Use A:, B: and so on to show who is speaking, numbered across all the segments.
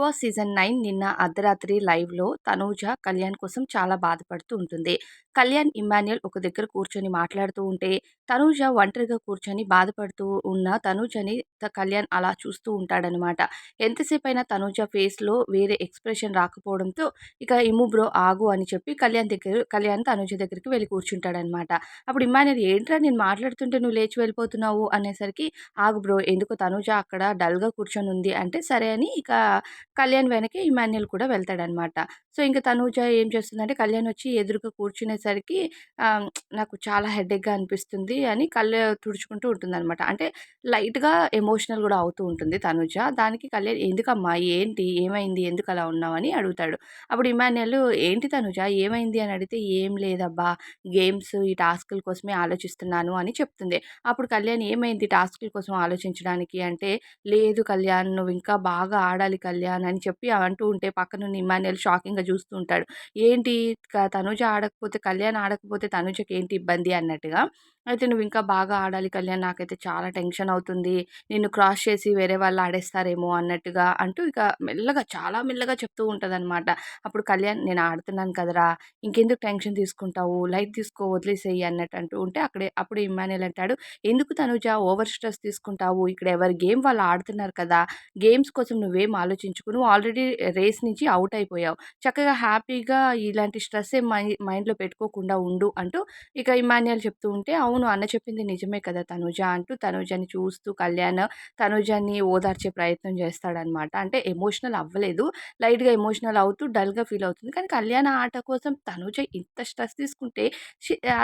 A: Boss season nine నిన్న అర్ధరాత్రి లైవ్‌లో తనూజ కళ్యాణ్ కోసం చాలా బాధపడుతూ ఉంటుంది. కళ్యాణ్, ఇమాన్యుల్ ఒక దగ్గర కూర్చొని మాట్లాడుతూ ఉంటే, తనూజ ఒంటరిగా కూర్చొని బాధపడుతూ ఉన్న తనూజని త కళ్యాణ్ అలా చూస్తూ ఉంటాడనమాట. ఎంతసేపైనా తనూజ ఫేస్‌లో వేరే ఎక్స్‌ప్రెషన్ రాకపోవడంతో, ఇక ఇమ్ము బ్రో ఆగు అని చెప్పి కళ్యాణ్ దగ్గర కళ్యాణ్ తనూజ దగ్గరికి వెళ్ళి కూర్చుంటాడనమాట. అప్పుడు ఇమాన్యుల్ ఏంట్రా నేను మాట్లాడుతుంటే నువ్వు లేచి వెళ్ళిపోతున్నావు అనేసరికి, ఆగు బ్రో ఎందుకో తనూజ అక్కడ డల్‌గా కూర్చొని ఉంది అంటే, సరే అని ఇక కళ్యాణ్ వెనకే ఇమాన్యుల్ కూడా వెళ్తాడనమాట. సో, ఇంక తనూజ ఏం చేస్తుందంటే కళ్యాణ్ వచ్చి ఎదురుగా కూర్చునేసరికి నాకు చాలా హెడేక్‌గా అనిపిస్తుంది అని కళ్ళు తుడుచుకుంటూ ఉంటుందనమాట. అంటే లైట్‌గా ఎమోషనల్ కూడా అవుతూ ఉంటుంది తనూజ. దానికి కళ్యాణ్ ఎందుకమ్మా? ఏంటి? ఏమైంది? ఎందుకు అలా ఉన్నావని అడుగుతాడు. అప్పుడు ఇమాన్యుల్ ఏంటి తనూజ ఏమైంది? అని అడిగితే ఏం లేదబ్బా! గేమ్స్ ఈ టాస్కుల కోసమే ఆలోచిస్తున్నాను అని చెప్తుంది. అప్పుడు కళ్యాణ్ ఏమైంది టాస్కుల కోసం ఆలోచించడానికి అంటే, లేదు కళ్యాణ్ నువ్వు ఇంకా బాగా ఆడాలి కళ్యాణ్ అని చెప్పి అంటూ ఉంటే పక్కనున్న ఇమ్మాన్యుయల్ షాకింగ్‌గా చూస్తూ ఉంటాడు. ఏంటి తనుజ ఆడకపోతే కళ్యాణ్ ఆడకపోతే తనుజకి ఏంటి ఇబ్బంది అన్నట్టుగా. అయితే నువ్వు ఇంకా బాగా ఆడాలి కళ్యాణ్ నాకైతే చాలా టెన్షన్ అవుతుంది. నిన్ను క్రాస్ చేసి వేరే వాళ్ళు ఆడేస్తారేమో అన్నట్టుగా అంటూ ఇక మెల్లగా చాలా మెల్లగా చెప్తూ ఉంటదనమాట. అప్పుడు కళ్యాణ్ నేను ఆడుతున్నాను కదరా! ఇంకెందుకు టెన్షన్ తీసుకుంటావు? లైట్ తీసుకో వదిలేసేయి అన్నట్టు అంటూ ఉంటే అక్కడే అప్పుడు ఇమ్మానుయల్ అంటాడు, ఎందుకు తనుజ ఓవర్ స్ట్రెస్ తీసుకుంటావు? ఇక్కడ ఎవరి గేమ్ వాళ్ళు ఆడుతున్నారు కదా! గేమ్స్ కోసం నువ్వేం ఆలోచించుకు నువ్వు ఆల్రెడీ రేస్ నుంచి అవుట్ అయిపోయావు. చక్కగా హ్యాపీగా ఇలాంటి స్ట్రెస్ మై మైండ్‌లో పెట్టుకోకుండా ఉండు అంటూ ఇక ఇమాన్యుయల్ చెప్తూ ఉంటే, అవును అన్న చెప్పింది నిజమే కదా తనుజ అంటూ తనుజని చూస్తూ కళ్యాణ్ తనుజని ఓదార్చే ప్రయత్నం చేస్తాడనమాట. అంటే ఎమోషనల్ అవ్వలేదు. లైట్‌గా ఎమోషనల్ అవుతూ డల్‌గా ఫీల్ అవుతుంది. కానీ కళ్యాణ ఆట కోసం తనుజ ఇంత స్ట్రెస్ తీసుకుంటే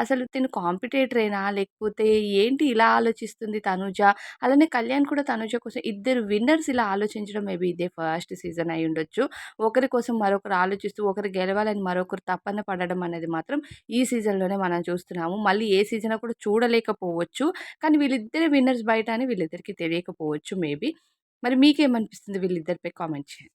A: అసలు తిను కాంపిటేటరేనా లేకపోతే ఏంటి ఇలా ఆలోచిస్తుంది తనుజ అలానే కళ్యాణ్ కూడా తనుజ కోసం ఇద్దరు విన్నర్స్ ఇలా ఆలోచించడం మేబీ ఇదే ఫస్ట్ సీజన్ అయి ఉండొచ్చు ఒకరి కోసం మరొకరు ఆలోచిస్తూ, ఒకరు గెలవాలని మరొకరు తప్పన పడడం అనేది మాత్రం ఈ సీజన్‌లోనే మనం చూస్తున్నాము. మళ్ళీ ఏ సీజన్ కూడా చూడలేకపోవచ్చు. కానీ వీళ్ళిద్దరే విన్నర్స్ బయట అని వీళ్ళిద్దరికీ తెలియకపోవచ్చు మేబీ. మరి మీకేమనిపిస్తుంది వీళ్ళిద్దరిపై కామెంట్ చేయండి.